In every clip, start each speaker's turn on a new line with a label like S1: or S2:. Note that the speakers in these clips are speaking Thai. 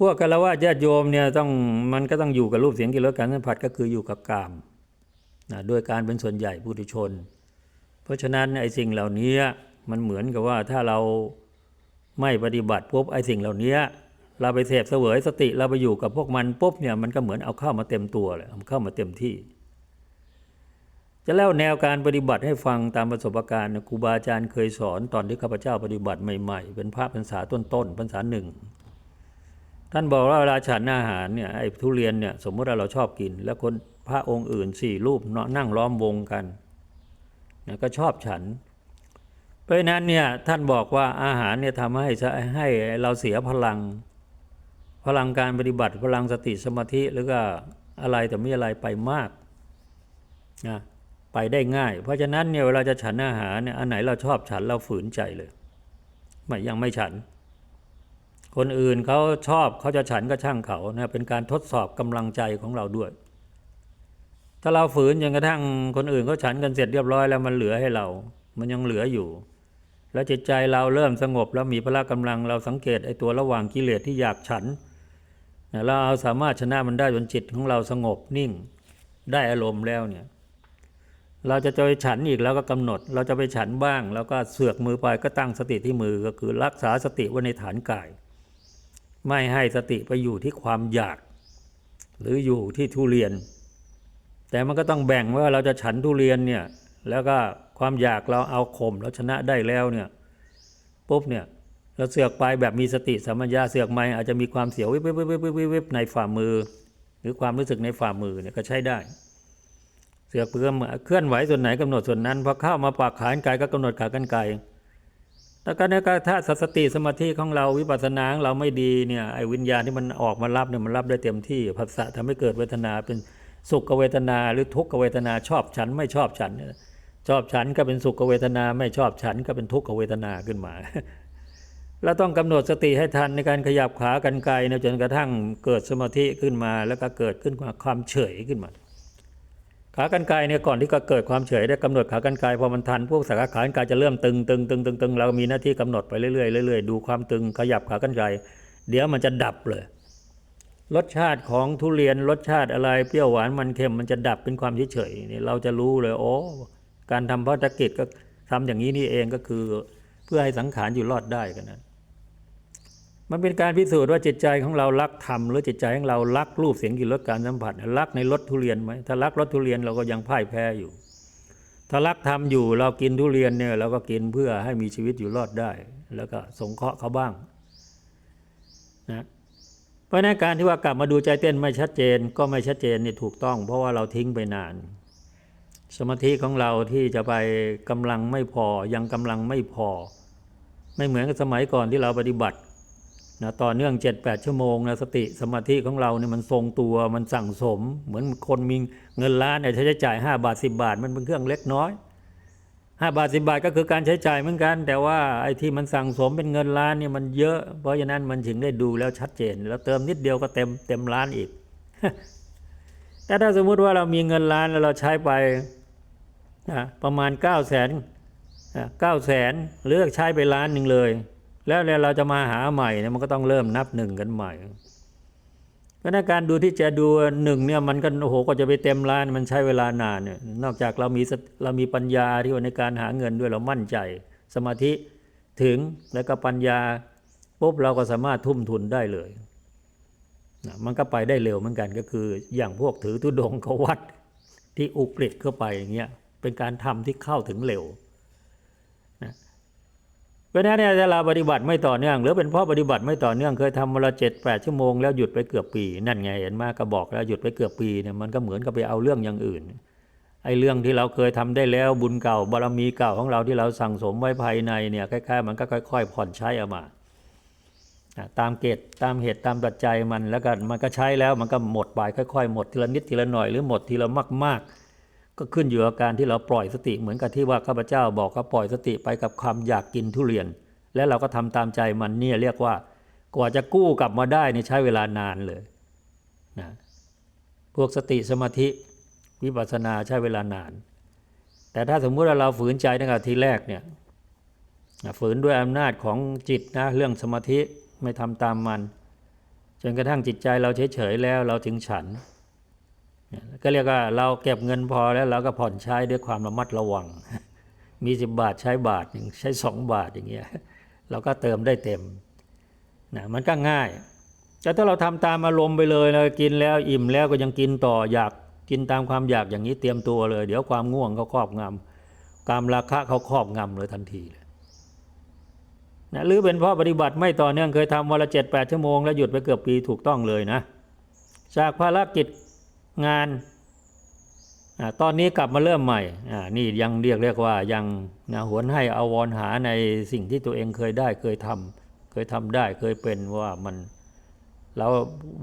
S1: พวกกะละวาญาติโยมเนี่ยต้องมันก็ต้องอยู่กับรูปเสียงกลิ่นรสการสัมผัสก็คืออยู่กับกามนะโดยการเป็นส่วนใหญ่ผู้ทุชน เพราะฉะนั้นไอ้สิ่งเหล่านี้มันเหมือนกับว่าถ้าเราไม่ปฏิบัติปุ๊บไอ้สิ่งเหล่านี้เราไปเสพเสวยสติเราไปอยู่กับพวกมันปุ๊บเนี่ยมันก็เหมือนเอาเข้ามาเต็มตัวเลยเอาเข้ามาเต็มที่ จะเล่าแนวการปฏิบัติให้ฟังตามประสบการณ์ครูบาอาจารย์เคยสอนตอนที่ข้าพเจ้าปฏิบัติใหม่ๆ เป็นพระพรรษาต้นๆพรรษาหนึ่ง ท่านบอกว่าเวลาฉันอาหารเนี่ยไอ้ทุเรียนเนี่ยสมมติว่าเราชอบกิน แล้วคนพระองค์อื่นสี่รูปเนาะนั่งล้อมวงกันเนี่ยก็ชอบฉัน เพราะฉะนั้นเนี่ยท่านบอกว่าอาหารเนี่ยทำให้ให้เราเสียพลัง พลังการปฏิบัติพลังสติสมาธิหรือก็อะไรแต่ไม่อะไรไปมากนะไปได้ง่าย เพราะฉะนั้นเนี่ยเวลาจะฉันอาหารเนี่ยอันไหนเราชอบฉันเราฝืนใจเลยไม่ยังไม่ฉัน คนอื่นเขาชอบเขาจะฉันก็ช่างเขานะเป็นการทดสอบกำลังใจของเราด้วย ถ้าเราฝืนจนกระทั่งคนอื่นเขาฉันกันเสร็จเรียบร้อยแล้วมันเหลือให้เรา มันยังเหลืออยู่ แล้วจิตใจเราเริ่มสงบแล้วมีพละกำลังเราสังเกตไอ้ตัวระหว่างกิเลสที่อยากฉันเราเอาสามารถชนะมันได้จนจิตของเราสงบนิ่งได้อารมณ์แล้วเนี่ยเราจะจะไปฉันอีกแล้วก็กำหนด เราจะไปฉันบ้าง แล้วก็เสือกมือไปก็ตั้งสติที่มือก็คือรักษาสติไว้ในฐานกาย ไม่ให้สติไปอยู่ที่ความอยาก หรืออยู่ที่ทุเรียน แต่มันก็ต้องแบ่งว่าเราจะฉันทุเรียนเนี่ยแล้วก็ความอยากเราเอาข่มแล้วชนะได้แล้วเนี่ยปุ๊บเนี่ยเราเสือกไปแบบมีสติสัมปชัญญะเสือกไม่อาจจะมีความเสียววิบวิบวิบวิบในฝ่ามือ หรือความรู้สึกในฝ่ามือเนี่ยก็ใช้ได้ เสือกเพื่อเคลื่อนไหวส่วนไหนกำหนดส่วนนั้นพอเข้ามาปากขานกายก็กำหนดขากันไกล แต่ก็เนี่ยก็ถ้าสติสมาธิของเราวิปัสสนาของเราไม่ดีเนี่ยไอ้วิญญาณที่มันออกมารับเนี่ยมันรับได้เต็มที่ภาษาทำให้เกิดเวทนาเป็นสุขเวทนาหรือทุกขเวทนาชอบฉันไม่ชอบฉันเนี่ยชอบฉันก็เป็นสุขเวทนาไม่ชอบฉันก็เป็นทุกขเวทนาขึ้นมาเราต้องกำหนดสติให้ทันในการขยับขากันไกลนะจนกระทั่งเกิดสมาธิขึ้นมา แล้วก็เกิดขึ้นความเฉยขึ้นมา ขากรรไกรเนี่ยก่อนที่จะเกิดความเฉยได้กำหนดขากรรไกรพอมันทันพวกสาขาขากรรไกรจะเริ่มตึงตึงตึงตึงตึงเรามีหน้าที่กำหนดไปเรื่อยๆเรื่อยๆดูความตึงขยับขากรรไกรเดี๋ยวมันจะดับเลย รสชาติของทุเรียนรสชาติอะไรเปรี้ยวหวานมันเค็มมันจะดับเป็นความเฉยๆนี่เราจะรู้เลย โอ้การทำพัฒกิจก็ทำอย่างนี้นี่เองก็คือ เพื่อให้สังขารอยู่รอดได้กันนะ มันเป็นการพิสูจน์ว่าจิตใจของเรารักธรรมหรือจิตใจของเรารักรูปเสียงกลิ่นรสการสัมผัสรักในรสทุเรียนไหมถ้ารักรสทุเรียนเราก็ยังพ่ายแพ้อยู่ ถ้ารักธรรมอยู่เรากินทุเรียนเนี่ยเราก็กินเพื่อให้มีชีวิตอยู่รอดได้ แล้วก็สงเคราะห์เขาบ้างนะเพราะนั้นการที่ว่ากลับมาดูใจเต้นไม่ชัดเจน ก็ไม่ชัดเจนนี่ถูกต้อง เพราะว่าเราทิ้งไปนาน สมาธิของเราที่จะไปกำลังไม่พอยังกำลังไม่พอ ไม่เหมือนกับสมัยก่อนที่เราปฏิบัติ นะต่อเนื่องเจ็ดแปดชั่วโมงนะสติสมาธิของเราเนี่ยมันทรงตัวมันสั่งสม เหมือนคนมีเงินล้านเนี่ยใช้จ่ายห้าบาทสิบาท มันเป็นเครื่องเล็กน้อยห้าบาทสิบาทก็คือการใช้จ่ายเหมือนกัน แต่ว่าไอ้ที่มันสั่งสมเป็นเงินล้านเนี่ยมันเยอะ เพราะฉะนั้นมันถึงได้ดูแล้วชัดเจน แล้วเติมนิดเดียวก็เต็มเต็มล้านอีก แต่ถ้าสมมุติว่าเรามีเงินล้านแล้วเราใช้ไปประมาณเก้าแสนเก้าแสนหรือใช้ไปล้านหนึ่งเลย แล้วเราจะมาหาใหม่เนี่ยมันก็ต้องเริ่มนับหนึ่งกันใหม่เพราะนการดูที่จะดูหนึ่งเนี่ยมันก็โอ้โหก็จะไปเต็มล้านมันใช้เวลานานเนี่ยนอกจากเรามีเรามีปัญญาที่ว่าในการหาเงินด้วยเรามั่นใจ สมาธิถึงแล้วก็ปัญญาปุ๊บเราก็สามารถทุ่มทุนได้เลยนะมันก็ไปได้เร็วเหมือนกันก็คืออย่างพวกถือทุดงเขาวัดที่อุกฤษเข้าไปอย่างเงี้ยเป็นการทำที่เข้าถึงเร็ว เพราะนั้นเนี่ยถ้าเราปฏิบัติไม่ต่อเนื่อง หรือเป็นเพราะปฏิบัติไม่ต่อเนื่องเคยทำวันละเจ็ดแปดชั่วโมงแล้วหยุดไปเกือบปีนั่นไงเห็นมากก็บอกแล้วหยุดไปเกือบปีเนี่ยมันก็เหมือนกับไปเอาเรื่องอย่างอื่นไอ้เรื่องที่เราเคยทำได้แล้วบุญเก่าบารมีเก่าของเราที่เราสั่งสมไว้ภายในเนี่ยคล้ายๆมันก็ค่อย ๆ ผ่อนใช้ออกมาตามเกตตามเหตุตามปัจจัยมันแล้วก็มันก็ใช้แล้วมันก็หมดไปค่อย ๆ หมดทีละนิดทีละหน่อยหรือหมดทีละมากๆ ก็ขึ้นอยู่กับการที่เราปล่อยสติเหมือนกับที่ว่าข้าพเจ้าบอกก็ปล่อยสติไปกับความอยากกินทุเรียน แล้วเราก็ทำตามใจมันเนี่ยเรียกว่ากว่าจะกู้กลับมาได้นี่ใช้เวลานานเลยนะพวกสติสมาธิวิปัสสนาใช้เวลานาน แต่ถ้าสมมุติว่าเราฝืนใจตั้งแต่ทีแรกเนี่ยฝืนด้วยอำนาจของจิตนะเรื่องสมาธิไม่ทำตามมัน จนกระทั่งจิตใจเราเฉยๆแล้วเราถึงฉัน ก็เรียกว่าเราเก็บเงินพอแล้วเราก็ผ่อนใช้ด้วยความระมัดระวัง มีสิบบาทใช้บาทหนึ่งใช้สองบาทอย่างเงี้ยเราก็เติมได้เต็มนะมันก็ง่าย แต่ถ้าเราทำตามอารมณ์ไปเลยนะกินแล้วอิ่มแล้วก็ยังกินต่ออยากกินตามความอยากอย่างนี้เตรียมตัวเลย เดี๋ยวความง่วงเขาครอบงำกามราคะเขาครอบงำเลยทันทีเลยนะหรือเป็นเพราะปฏิบัติไม่ต่อเนื่องเคยทำวันละเจ็ดแปดชั่วโมงแล้วหยุดไปเกือบปีถูกต้องเลยนะ จากภารกิจ งานอาตอนนี้กลับมาเริ่มใหม่อ่านี่ยังเรียกเรียกว่ายังนะหวนให้อาวรหาในสิ่งที่ตัวเองเคยได้เคยทำเคยทำได้เคยเป็นว่ามันเรา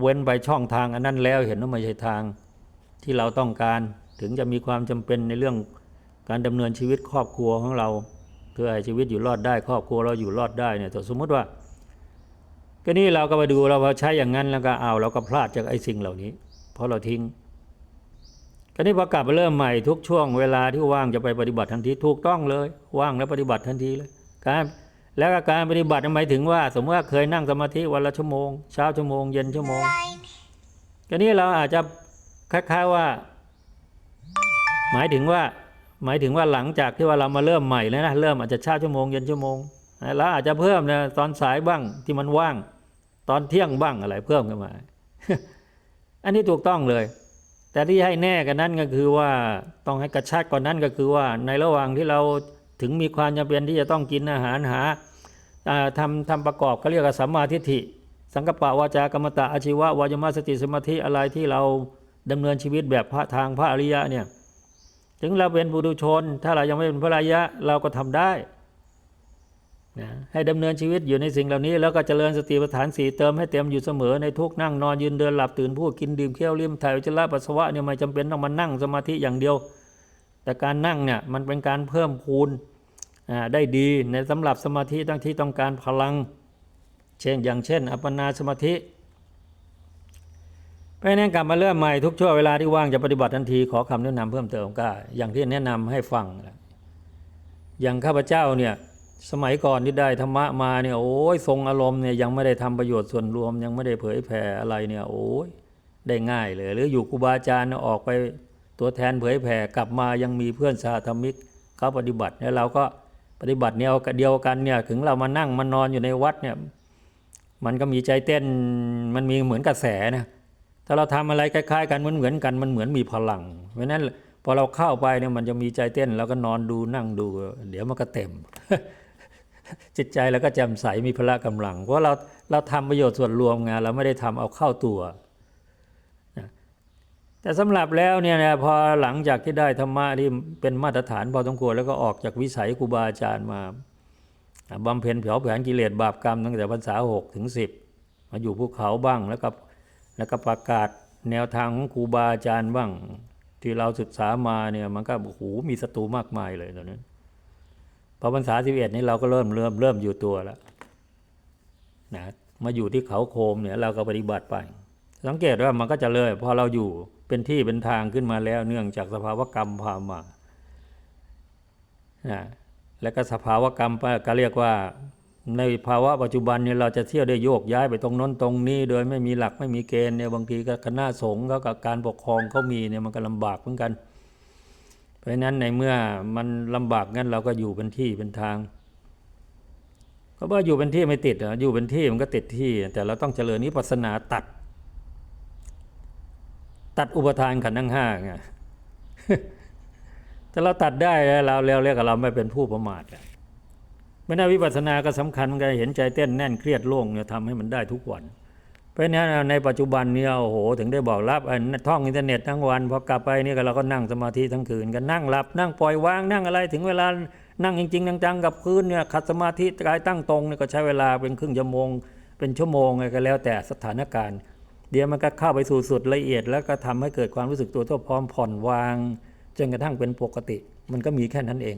S1: เว้นไปช่องทางอันนั้นแล้วเห็นว่าไม่ใช่ทางที่เราต้องการถึงจะมีความจำเป็นในเรื่องการดำเนินชีวิตครอบครัวของเราเพื่อให้ชีวิตอยู่รอดได้ ครอบครัวเราอยู่รอดได้เนี่ยแต่สมมติว่า ก็นี่เราก็มาดูเราพอใช้อย่างนั้นแล้วก็เอาเราก็พลาดจากไอ้สิ่งเหล่านี้ ราะเราทิ้งก็นี่พอกลับมาเริ่มใหม่ทุกช่วงเวลาที่ว่างจะไปปฏิบัติทันทีถูกต้องเลย ว่างแล้วปฏิบัติทันทีเลยการแล้วก็การปฏิบัติหมายถึงว่า สมมติว่าเคยนั่งสมาธิวันละชั่วโมงเช้าชั่วโมงเย็นชั่วโมงก็นี่เราอาจจะคล้ายๆว่า หมายถึงว่า หมายถึงว่าหลังจากที่ว่าเรามาเริ่มใหม่แล้วนะเริ่มอาจจะเช้าชั่วโมงเย็นชั่วโมงแล้วอาจจะเพิ่มนะตอนสายบ้างที่มันว่าง ตอนเที่ยงบ้างอะไรเพิ่มขึ้นมา อันนี้ถูกต้องเลย แต่ที่ให้แน่กันนั้นก็คือว่าต้องให้กระชัดกว่านั้นก็คือว่าในระหว่างที่เราถึงมีความจำเป็นที่จะต้องกินอาหารหาทำทำประกอบเขาเรียกว่าสัมมาทิฏฐิ สังกปะวาจากรรมตะอาชีวะวายมสติสมาธิอะไรที่เราดำเนินชีวิตแบบพระทางพระอริยะเนี่ยถึงเราเป็นบุตุชน ถ้าเรายังไม่เป็นพระอริยะเราก็ทำได้ นะให้ดำเนินชีวิตอยู่ในสิ่งเหล่านี้ แล้วก็เจริญสติปัฏฐานสี่เติมให้เต็มอยู่เสมอในทุกนั่งนอนยืนเดินหลับตื่นพูดกินดื่มเคี้ยวเลิ้มถ่ายอุจจาระปัสสาวะเนี่ยไม่จำเป็นต้องมานั่งสมาธิอย่างเดียว แต่การนั่งเนี่ยมันเป็นการเพิ่มพูนได้ดีในสำหรับสมาธิทั้งที่ต้องการพลัง เช่นอย่างเช่น อัปปนาสมาธิเพราะนั้นกลับมาเริ่มใหม่ทุกช่วงเวลาที่ว่างจะปฏิบัติทันทีขอคำแนะนำเพิ่มเติมก็อย่างที่แนะนำให้ฟังอย่างข้าพเจ้าเนี่ย สมัยก่อนที่ได้ธรรมะมาเนี่ยโอ้ยทรงอารมณ์เนี่ยยังไม่ได้ทำประโยชน์ส่วนรวม ยังไม่ได้เผยแผ่อะไรเนี่ยโอ้ยได้ง่ายเลย หรืออยู่ครูบาอาจารย์เนี่ยออกไปตัวแทนเผยแผ่กลับมายังมีเพื่อนสาธมิกเขาปฏิบัติแล้วเราก็ปฏิบัติแนวเดียวกันเนี่ยถึงเรามานั่งมานอนอยู่ในวัดเนี่ยมันก็มีใจเต้นมันมีเหมือนกระแสนะถ้าเราทำอะไรคล้ายๆ กันเหมือนเหมือนกันมันเหมือนมีพลัง เพราะฉะนั้นพอเราเข้าไปเนี่ยมันจะมีใจเต้นเราก็นอนดูนั่งดู เดี๋ยวมันก็เต็ม จิตใจเราก็แจ่มใสมีพละกำลัง เพราะเราเราทำประโยชน์ส่วนรวมไงเราไม่ได้ทำเอาเข้าตัวนะแต่สำหรับแล้วเนี่ยนะพอหลังจากที่ได้ธรรมะที่เป็นมาตรฐานพอสมควรแล้วก็ออกจากวิสัยครูบาอาจารย์มาบำเพ็ญเผาผลาญกิเลสบาปกรรมตั้งแต่พรรษาหกถึงสิบมาอยู่ภูเขาบ้างแล้วก็แล้วก็ประกาศแนวทางของครูบาอาจารย์บ้างที่เราศึกษามาเนี่ยมันก็โอ้โหมีศัตรูมากมายเลยตอนนั้น พอพรรษาสิบเอ็ดนี้เราก็เริ่มเริ่มเริ่มอยู่ตัวแล้วนะมาอยู่ที่เขาโคมเนี่ยเราก็ปฏิบัติไป สังเกตว่ามันก็จะเลยพอเราอยู่เป็นที่เป็นทางขึ้นมาแล้ว เนื่องจากสภาวกรรมพามานะแล้วก็สภาวกรรมก็เรียกว่าในภาวะปัจจุบันเนี่ยเราจะเที่ยวได้โยกย้ายไปตรงน้นตรงนี้ โดยไม่มีหลักไม่มีเกณฑ์เนี่ยบางทีก็คณะสงฆ์กับการปกครองเขามีเนี่ยมันก็ลำบากเหมือนกัน เพราะฉะนั้นในเมื่อมันลำบากงั้นเราก็อยู่เป็นที่เป็นทาง ก็ว่าอยู่เป็นที่ไม่ติดอะอยู่เป็นที่มันก็ติดที่ แต่เราต้องเจริญนิพพานาตัด ตัดอุปทานขันธ์ทั้งห้าไงถ้าเราตัดได้แล้วเราเรียกเรียกว่าเราไม่เป็นผู้ประมาทไม่น่าวิปัสสนาก็สำคัญมือนกันเห็นใจเต้นแน่นเครียดโล่งเนี่ยทำให้มันได้ทุกวัน เพราะฉะนั้นในปัจจุบันเนี่ยโอ้โหถึงได้บอกรับไอ้ท่องอินเทอร์เน็ตทั้งวันพอกลับไปนี่ก็เราก็นั่งสมาธิทั้งคืนกันนั่งหลับ นั่งปล่อยวางนั่งอะไรถึงเวลานั่งจริงๆจังๆกับคืนเนี่ยขัดสมาธิกายตั้งตรงเนี่ยก็ใช้เวลาเป็นครึ่งชั่วโมง เป็นชั่วโมงไงก็แล้วแต่สถานการณ์ เดี๋ยวมันก็เข้าไปสู่สุดละเอียด แล้วก็ทำให้เกิดความรู้สึกตัวทั่วพร้อมผ่อนวางจนกระทั่งเป็นปกติ มันก็มีแค่นั้นเอง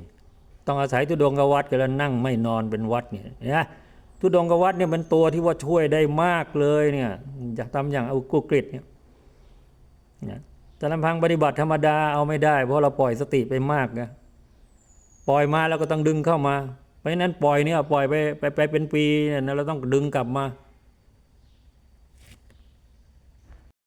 S1: ต้องอาศัยทุดงกวัดกันแล้วนั่งไม่นอนเป็นวัดเนี่ยนะ ทุดงกวัดเนี่ยเป็นตัวที่ว่าช่วยได้มากเลยเนี่ยอยากทำอย่างเอากุกฤษเนี่ยนะแต่ลำพังปฏิบัติธรรมดาเอาไม่ได้ เพราะเราปล่อยสติไปมากนะปล่อยมาแล้วก็ต้องดึงเข้ามา เพราะฉะนั้นปล่อยเนี่ยปล่อยไปไปไปเป็นปีเนี่ยเราต้องดึงกลับมา